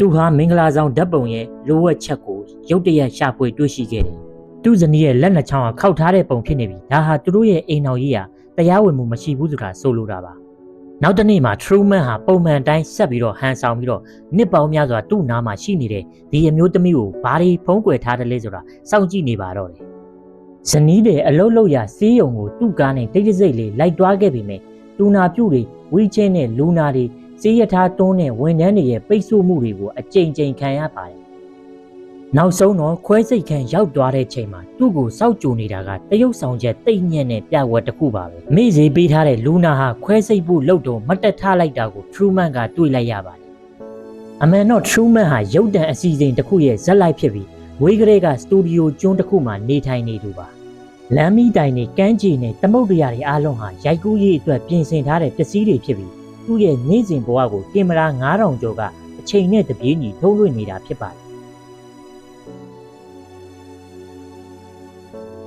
သူဟာမင်္ဂလာဆောင်ဓာတ်ပုံရဲ့လိုဝက်ချက်ကိုရုတ်တရက်ရှာဖွေတွေ့ရှိခဲ့တယ်။သူ့ဇနီးရဲ့လက်နှစ်ချောင်းကခောက်ထားတဲ့ပုံဖြစ်နေပြီးဒါဟာသူတို့ရဲ့အိမ်တော်ကြီးဟာတရားဝင်မှုမရှိဘူးဆိုတာဆိုလိုတာပါ။နောက်တစ်နေ့မှာ Truman ဟာပုံမှန်တိုင်းဆက်ပြီးတော့ဟန်ဆောင်ပြီးတော့နှစ်ပေါင်းများစွာသူ့နားမှာရှိနေတဲ့ဒီအမျိုးသမီးကိုဘာတွေဖုံးကွယ်ထားတယ်လဲဆိုတာစောင့်ကြည့်နေပါတော့တယ်။ဇနီးတဲ့အလုတ်လုတ်ရစီးရုံကိုသူ့ကားနဲ့တိတ်တဆိတ်လေးလိုက်သွားခဲ့ပြီမဲ့တူနာပြုတ်တွေဝီချင်းနဲ့လူနာတွေ စေးရထားတွန်းတဲ့ဝန်ထမ်းတွေရဲ့ပိတ်ဆို့မှုတွေကိုအကြိမ်ကြိမ်ခံရပါတယ်။နောက်ဆုံးတော့ခွဲစိတ်ခန့်ရောက်သွားတဲ့ချိန်မှာသူ့ကိုစောက်ကြိုနေတာကတရုတ်ဆောင်ချက်တိတ်ညက်တဲ့ပြဝတ်တစ်ခုပါပဲ။မိစေးပေးထားတဲ့လူနာဟာခွဲစိတ်ဖို့လှုပ်တော့မတက်ထားလိုက်တာကို Truman ကတွေ့လိုက်ရပါတယ်။အမှန်တော့ Truman ဟာရုပ်တံအစီအစဉ်တစ်ခုရဲ့ဇက်လိုက်ဖြစ်ပြီးဝေးကလေးကစတူဒီယိုကျွန်းတစ်ခုမှာနေထိုင်နေသူပါ။လမ်းမီတိုင်နဲ့ကမ်းခြေနဲ့သမုဒ္ဒရာတွေအားလုံးဟာရိုက်ကူးရေးအတွက်ပြင်ဆင်ထားတဲ့ပစ္စည်းတွေဖြစ်ပြီး သူ့ရဲ့နေ့စဉ်ဘဝကိုကင်မရာ9000ကျော်ကအချိန်နဲ့တပြေးညီထုတ်လွှင့်နေတာဖြစ်ပါတယ်။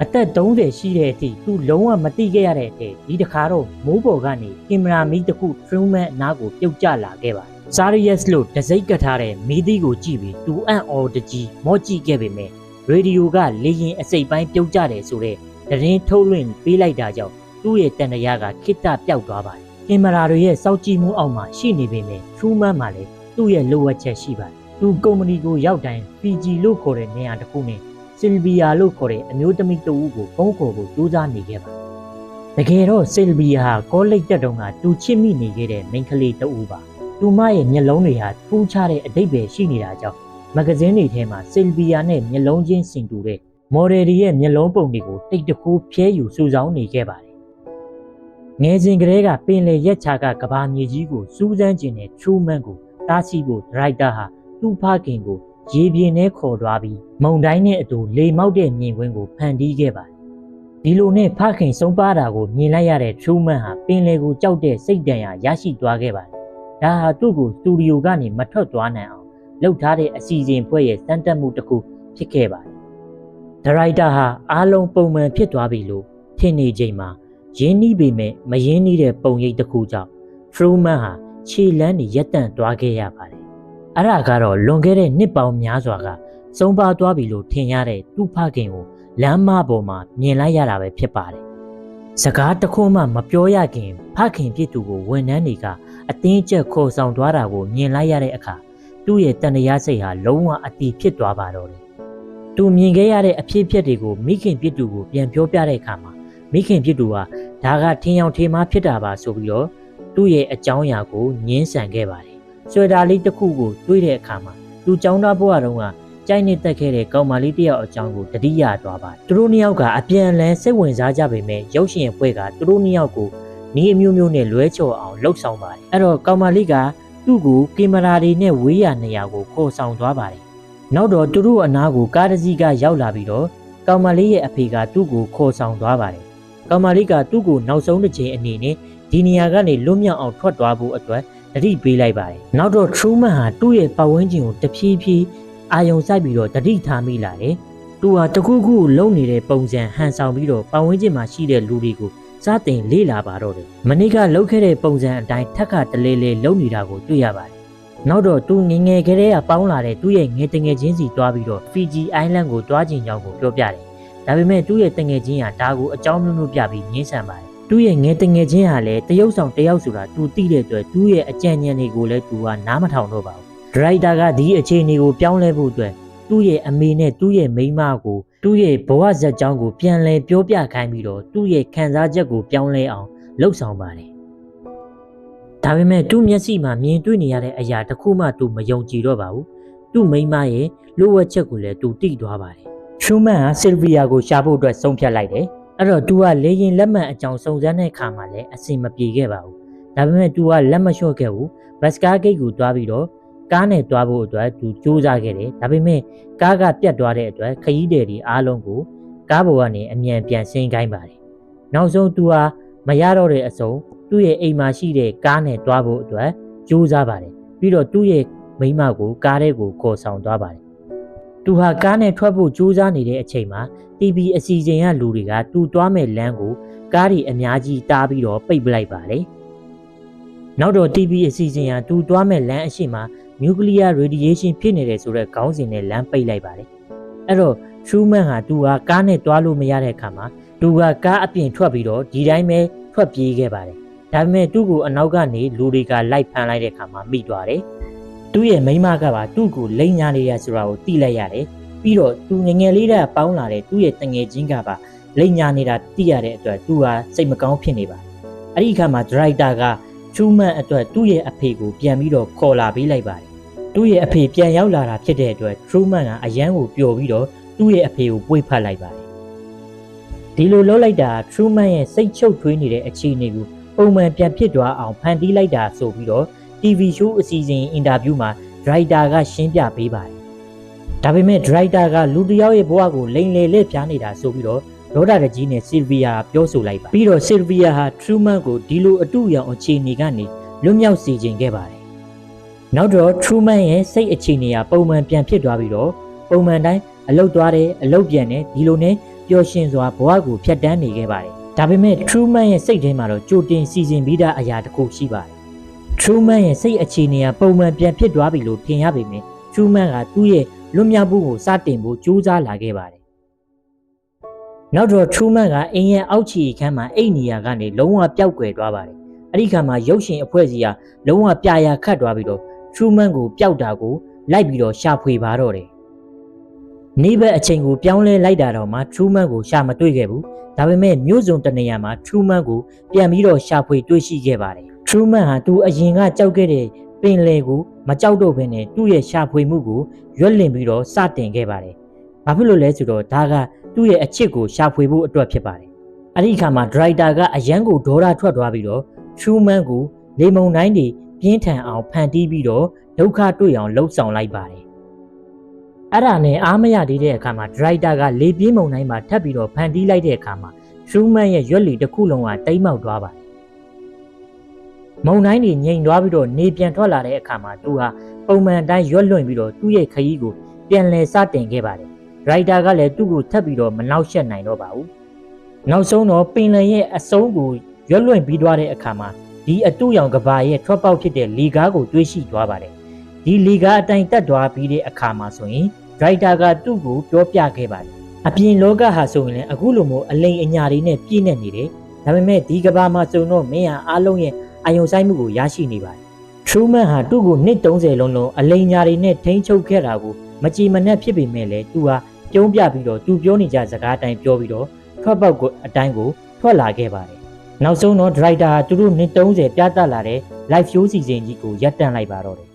အသက်30ရှိတဲ့အထိသူလုံးဝမတိခဲ့ရတဲ့အထိဒီတစ်ခါတော့မိုးပေါ်ကနေကင်မရာမီးတစ်ခု Truman အနားကိုပြုတ်ကျလာခဲ့ပါတယ်။ Sarius လို့တစိမ့်ကတ်ထားတဲ့မီးသီးကိုကြည့်ပြီးသူအံ့ဩတကြီးမော့ကြည့်ခဲ့ပေမဲ့ရေဒီယိုကလေရင်အစိပ်ပိုင်းပြုတ်ကျတယ်ဆိုတဲ့သတင်းထုတ်လွှင့်ပေးလိုက်တာကြောင့်သူ့ရဲ့တန်တရားကခိတ္တပျောက်သွားပါတယ် ကင်မရာတွေရဲ့စောင့်ကြည့်မှုအောက်မှာရှိနေပေမဲ့ထရူးမန်မှာလည်းသူ့ရဲ့လိုအပ်ချက်ရှိပါတယ်။သူကုမ္ပဏီကိုရောက်တိုင်း PG လို့ခေါ်တဲ့နေရာတစ်ခုနဲ့ဆီလ်ဗီယာလို့ခေါ်တဲ့အမျိုးသမီးတဦးကိုဖုန်းခေါ်ဖို့ကြိုးစားနေခဲ့ပါတယ်။တကယ်တော့ဆီလ်ဗီယာဟာကောလိပ်တက်တုန်းကသူချစ်မိနေခဲ့တဲ့မိန်းကလေးတဦးပါ။သူမရဲ့မျက်လုံးတွေဟာထူးခြားတဲ့အတိတ်ပဲရှိနေတာကြောင့်မဂဇင်းတွေထဲမှာဆီလ်ဗီယာနဲ့မျက်လုံးချင်းစင်တူတဲ့မော်ဒယ်တွေရဲ့မျက်လုံးပုံတွေကိုတိတ်တခိုးဖြဲယူစုဆောင်းနေခဲ့ပါတယ် ငယ်စဉ်ကတည်းကပင်လေရက်ချာကကဘာမြေကြီးကိုစူးစမ်းကျင်တဲ့ထရူးမန်ကိုတားဆီးဖို့ဒရိုက်တာဟာသူ့ဖခင်ကိုရေပြင်ထဲခေါ်သွားပြီးမုံတိုင်းနဲ့အတူလေမောက်တဲ့မြင်ကွင်းကိုဖန်တီးခဲ့ပါတယ်။ဒီလိုနဲ့ဖခင်ဆုံးပါတာကိုမြင်လိုက်ရတဲ့ထရူးမန်ဟာပင်လေကိုကြောက်တဲ့စိတ်တန်ရာရရှိသွားခဲ့ပါတယ်။ဒါဟာသူ့ကိုစတူဒီယိုကနေမထွက်သွားနိုင်အောင်လုပ်ထားတဲ့အစီအစဉ်ဖွဲ့ရဲ့စမ်းတက်မှုတစ်ခုဖြစ်ခဲ့ပါတယ်။ဒရိုက်တာဟာအားလုံးပုံမှန်ဖြစ်သွားပြီလို့ထင်နေချိန်မှာ ရင်းနှီးပေမဲ့မရင်းနှီးတဲ့ပုံရိပ်တစ်ခုကြောင့်ဖရူမန်ဟာခြေလန်းနေရက်တန့်သွားခဲ့ရပါတယ်။အဲ့ဒါကတော့လွန်ခဲ့တဲ့နှစ်ပေါင်းများစွာကစုံပါသွားပြီလို့ထင်ရတဲ့သူ့ဖခင်ကိုလမ်းမပေါ်မှာမြင်လိုက်ရတာပဲဖြစ်ပါတယ်။စကားတစ်ခုမှမပြောရခင်ဖခင်ဖြစ်သူကိုဝန်ထမ်းတွေကအတင်းကျပ်ခေါ်ဆောင်သွားတာကိုမြင်လိုက်ရတဲ့အခါသူ့ရဲ့တန်တရားစိတ်ဟာလုံးဝအတီးဖြစ်သွားပါတော့တယ်။သူမြင်ခဲ့ရတဲ့အဖြစ်အပျက်တွေကိုမိခင်ပြစ်သူကိုပြန်ပြောပြတဲ့အခါမှာ မိခင်ဖြစ်သူဟာဒါကထင်းရောင်ထေမားဖြစ်တာပါဆိုပြီးတော့သူ့ရဲ့အကြောင်းအရာကိုညှင်းဆန်ခဲ့ပါတယ်။ဆွေတာလေးတစ်ခုကိုတွေးတဲ့အခါမှာသူចောင်းသားဘဝတုန်းကကြိုက်နေတက်ခဲ့တဲ့ကောင်မလေးတစ်ယောက်အကြောင်းကိုတတိယသွားပါတယ်။သူတို့နှစ်ယောက်ကအပြန်အလှန်စိတ်ဝင်စားကြပေမဲ့ရုပ်ရှင်အဖွဲ့ကသူတို့နှစ်ယောက်ကိုနီးအမျိုးမျိုးနဲ့လွဲချော်အောင်လှုပ်ဆောင်ပါတယ်။အဲ့တော့ကောင်မလေးကသူ့ကိုကင်မရာတွေနဲ့ဝေးရနေရာကိုခေါ်ဆောင်သွားပါတယ်။နောက်တော့သူတို့အနားကိုကားတစ်စီးကရောက်လာပြီးတော့ကောင်မလေးရဲ့အဖေကသူ့ကိုခေါ်ဆောင်သွားပါတယ်။ ကောင်မလေးကသူ့ကိုနောက်ဆုံးတစ်ချိန်အနေနဲ့ဒီနေရာကနေလွတ်မြောက်အောင်ထွက်သွားဖို့အတွက်တတိပေးလိုက်ပါတယ်။နောက်တော့ Truman ဟာသူ့ရဲ့ပတ်ဝန်းကျင်ကိုတဖြည်းဖြည်းအာယုံစိုက်ပြီးတော့တတိထားမိလာတယ်။သူဟာတခုခုလုံနေတဲ့ပုံစံဟန်ဆောင်ပြီးတော့ပတ်ဝန်းကျင်မှာရှိတဲ့လူတွေကိုစတင်လေးလာပါတော့တယ်။မနေ့ကလှုပ်ခဲ့တဲ့ပုံစံအတိုင်းထက်ကတလဲလဲလုံနေတာကိုတွေ့ရပါတယ်။နောက်တော့သူငငယ်ကလေးကပေါင်းလာတဲ့သူ့ရဲ့ငယ်တငယ်ချင်းစီတွားပြီးတော့ Fiji Island ကိုတွားကျင်ကြောင်းကိုပြောပြတယ်။ ဒါပေမဲ့သူ့ရဲ့တငယ်ချင်းကဒါကိုအကြောင်းမျိုးမျိုးပြပြီးငင်းဆန်ပါတယ်။သူ့ရဲ့ငယ်တငယ်ချင်းဟာလည်းတရုပ်ဆောင်တယောက်ဆိုတာသူသိတဲ့အတွက်သူ့ရဲ့အကြံဉာဏ်တွေကိုလည်းသူကနားမထောင်တော့ပါဘူး။ဒရိုက်တာကဒီအခြေအနေကိုပြောင်းလဲဖို့အတွက်သူ့ရဲ့အမေနဲ့သူ့ရဲ့မိန်းမကိုသူ့ရဲ့ဘဝဇာတ်ကြောင်းကိုပြန်လဲပြောပြခိုင်းပြီးတော့သူ့ရဲ့ခံစားချက်ကိုပြောင်းလဲအောင်လှုပ်ဆောင်ပါတယ်။ဒါပေမဲ့သူ့မျက်စိမှာမြင်တွေ့နေရတဲ့အရာတစ်ခုမှသူမယုံကြည်တော့ပါဘူး။သူ့မိန်းမရဲ့လိုအပ်ချက်ကိုလည်းသူသိသွားပါတယ်။ ရှူမန်ကဆီလ်ဗီယာကိုရှာဖို့အတွက်ဆုံးဖြတ်လိုက်တယ်။အဲ့တော့ तू ကလေရင်လက်မှတ်အကြောင်းစုံစမ်းတဲ့အခါမှာလည်းအဆင်မပြေခဲ့ပါဘူး။ဒါပေမဲ့ तू ကလက်မလျှော့ခဲ့ဘူး။ဘတ်စကားဂိတ်ကိုတွားပြီးတော့ကားနဲ့တွားဖို့အတွက်သူစူးစမ်းခဲ့တယ်။ဒါပေမဲ့ကားကပြတ်သွားတဲ့အတွက်ခရီးသည်တွေအားလုံးကိုကားပေါ်ကနေအမြန်ပြန်ဆင်းခိုင်းပါတယ်။နောက်ဆုံးသူဟာမရတော့တဲ့အစုံသူ့ရဲ့အိမ်မှာရှိတဲ့ကားနဲ့တွားဖို့အတွက်စူးစမ်းပါတယ်။ပြီးတော့သူ့ရဲ့မိန်းမကိုကားထဲကိုခေါ်ဆောင်သွားပါတယ်။ သူဟာကားနဲ့ထွက်ဖို့ကြိုးစားနေတဲ့အချိန်မှာ TV အစီအစဉ်ကလူတွေကသူ့သွားမဲ့လမ်းကိုကားတွေအများကြီးတားပြီးတော့ပိတ်ပလိုက်ပါတယ်။နောက်တော့ TV အစီအစဉ်ကသူ့သွားမဲ့လမ်းအရှိမနျူကလ িয়ার ရေဒီယေးရှင်းဖြစ်နေတယ်ဆိုတဲ့ခေါင်းစဉ်နဲ့လမ်းပိတ်လိုက်ပါတယ်အဲ့တော့ Truman ဟာသူဟာကားနဲ့တွားလို့မရတဲ့အခါမှာသူကကားအပြင်ထွက်ပြီးတော့ဒီတိုင်းပဲထွက်ပြေးခဲ့ပါတယ်ဒါပေမဲ့သူ့ကိုအနောက်ကနေလူတွေကလိုက်ဖမ်းလိုက်တဲ့အခါမှာမိသွားတယ် သူ့ရဲ့မိန်းမကပါသူ့ကိုလိန်ညာနေရဆိုတာကိုသိလိုက်ရတယ်ပြီးတော့သူငယ်ငယ်လေးတည်းကပေါင်းလာတဲ့သူ့ရဲ့တငယ်ချင်းကပါလိန်ညာနေတာသိရတဲ့အတွက်သူဟာစိတ်မကောင်းဖြစ်နေပါတယ်အဲ့ဒီအခါမှာဒရိုက်တာက Truman အတွက်သူ့ရဲ့အဖေကိုပြန်ပြီးတော့ခေါ်လာပေးလိုက်ပါတယ်သူ့ရဲ့အဖေပြန်ရောက်လာတာဖြစ်တဲ့အတွက် Truman ကအရန်ကိုပျော်ပြီးတော့သူ့ရဲ့အဖေကိုပွေ့ဖတ်လိုက်ပါတယ်ဒီလိုလုပ်လိုက်တာ Truman ရဲ့စိတ်ချုပ်ထွေးနေတဲ့အခြေအနေကိုပုံမှန်ပြန်ဖြစ်သွားအောင်ဖန်တီးလိုက်တာဆိုပြီးတော့ TV show အစီအစဉ်အင်တာဗျူးမှာဒရိုက်တာကရှင်းပြပေးပါတယ်ဒါပေမဲ့ဒရိုက်တာကလူတစ်ယောက်ရဲ့ဘဝကိုလိန်လေလက်ပြားနေတာဆိုပြီးတော့ဒေါတာတကြီးနဲ့ဆီလ်ဗီယာပြောဆိုလိုက်ပါပြီးတော့ဆီလ်ဗီယာဟာထရူးမန်ကိုဒီလိုအတူရောင်အခြေအနေကနေလွတ်မြောက်စေခြင်းခဲ့ပါတယ်နောက်တော့ထရူးမန်ရဲ့စိတ်အခြေအနေကပုံမှန်ပြန်ဖြစ်သွားပြီးတော့ပုံမှန်တိုင်းအလုတ်သွားတယ်အလုတ်ပြန်တယ်ဒီလိုနဲ့ပျော်ရွှင်စွာဘဝကိုဖျက်ဆီးနေခဲ့ပါတယ်ဒါပေမဲ့ထရူးမန်ရဲ့စိတ်ထဲမှာတော့ကြိုတင်စီစဉ်ပြီးသားအရာတစ်ခုရှိပါတယ် ထရူးမန်ရဲ့စိတ်အခြေအနေကပုံမှန်ပြန်ဖြစ်သွားပြီလို့ထင်ရပေမဲ့ထရူးမန်ကသူ့ရဲ့လွတ်မြောက်မှုကိုစတင်ဖို့ကြိုးစားလာခဲ့ပါတယ်နောက်တော့ထရူးမန်ကအင်းရဲ့အောက်ခြေခန်းမှာအိတ်နေရာကနေလုံးဝပျောက်ကွယ်သွားပါတယ်။အဲ့ဒီခါမှာရုပ်ရှင်အဖွဲ့စီကလုံးဝပြာရာခတ်သွားပြီးတော့ထရူးမန်ကိုပျောက်တာကိုလိုက်ပြီးတော့ရှာဖွေပါတော့တယ်။နေ့ဘက်အချိန်ကိုပြောင်းလဲလိုက်တာတော့မှထရူးမန်ကိုရှာမတွေ့ခဲ့ဘူး။ဒါပေမဲ့မြို့စုံတနေရာမှာထရူးမန်ကိုပြန်ပြီးတော့ရှာဖွေတွေ့ရှိခဲ့ပါတယ်။ ထရူးမန်ဟာသူအရင်ကကြောက်ခဲ့တဲ့ပင်လယ်ကိုမကြောက်တော့ဘဲနဲ့သူ့ရဲ့ရှာဖွေမှုကိုရွက်လင်ပြီးတော့စတင်ခဲ့ပါတယ်။ဘာဖြစ်လို့လဲဆိုတော့ဒါကသူ့ရဲ့အချစ်ကိုရှာဖွေဖို့အတွက်ဖြစ်ပါတယ်။အဲ့ဒီအခါမှာဒရိုက်တာကအရန်ကိုဒေါ်ရထွက်သွားပြီးတော့ထရူးမန်ကိုလေမုန်တိုင်းတွေပြင်းထန်အောင်ဖန်တီးပြီးတော့ဒုက္ခတွေ့အောင်လှုပ်ဆောင်လိုက်ပါတယ်။အဲ့ဒါနဲ့အားမရသေးတဲ့အခါမှာဒရိုက်တာကလေပြင်းမုန်တိုင်းမှာထပ်ပြီးတော့ဖန်တီးလိုက်တဲ့အခါမှာထရူးမန်ရဲ့ရွက်လီတစ်ခုလုံးကတိမ်မောက်သွားပါတယ်။ မုန်တိုင်းတွေငြိမ်သွားပြီးတော့နေပြန်ထွက်လာတဲ့အခါမှာသူဟာပုံမှန်အတိုင်းရွက်လွင့်ပြီးတော့သူ့ရဲ့ခရီးကိုပြန်လည်စတင်ခဲ့ပါတယ်။ရိုက်တာကလည်းသူ့ကိုထပ်ပြီးတော့မနှောက်ယှက်နိုင်တော့ပါဘူး။နောက်ဆုံးတော့ပင်လယ်ရဲ့အဆုံးကိုရွက်လွင့်ပြီးသွားတဲ့အခါမှာဒီအတူရောင်ကဘာရဲ့ထွက်ပေါက်ဖြစ်တဲ့လီကားကိုတွေးရှိသွားပါတယ်။ဒီလီကားအတိုင်းတက်သွားပြီးတဲ့အခါမှာဆိုရင်ရိုက်တာကသူ့ကိုပြောပြခဲ့ပါတယ်။အပြင်လောကဟာဆိုရင်လည်းအခုလိုမျိုးအလိမ်အညာတွေနဲ့ပြည့်နေနေတယ်။ဒါပေမဲ့ဒီကဘာမှာစုံတော့မင်းဟာအားလုံးရဲ့ အာယုံဆိုင်မှုကိုရရှိနေပါတယ်။ Truman ဟာသူ့ကိုနှစ်30လုံးလုံးအလိမ်ညာတွေနဲ့ထိန်းချုပ်ခဲ့တာကိုမကြည်မနှက်ဖြစ်ပေမဲ့လည်းသူဟာပြုံးပြပြီးတော့သူပြောနေကြစကားအတိုင်းပြောပြီးတော့ထွက်ပေါက်ကိုအတိုင်းကိုထွက်လာခဲ့ပါတယ်။နောက်ဆုံးတော့ဒရိုက်တာသူတို့နှစ်30ပြသလာတဲ့ live show စီစဉ်ကြီးကိုရပ်တန့်လိုက်ပါတော့တယ်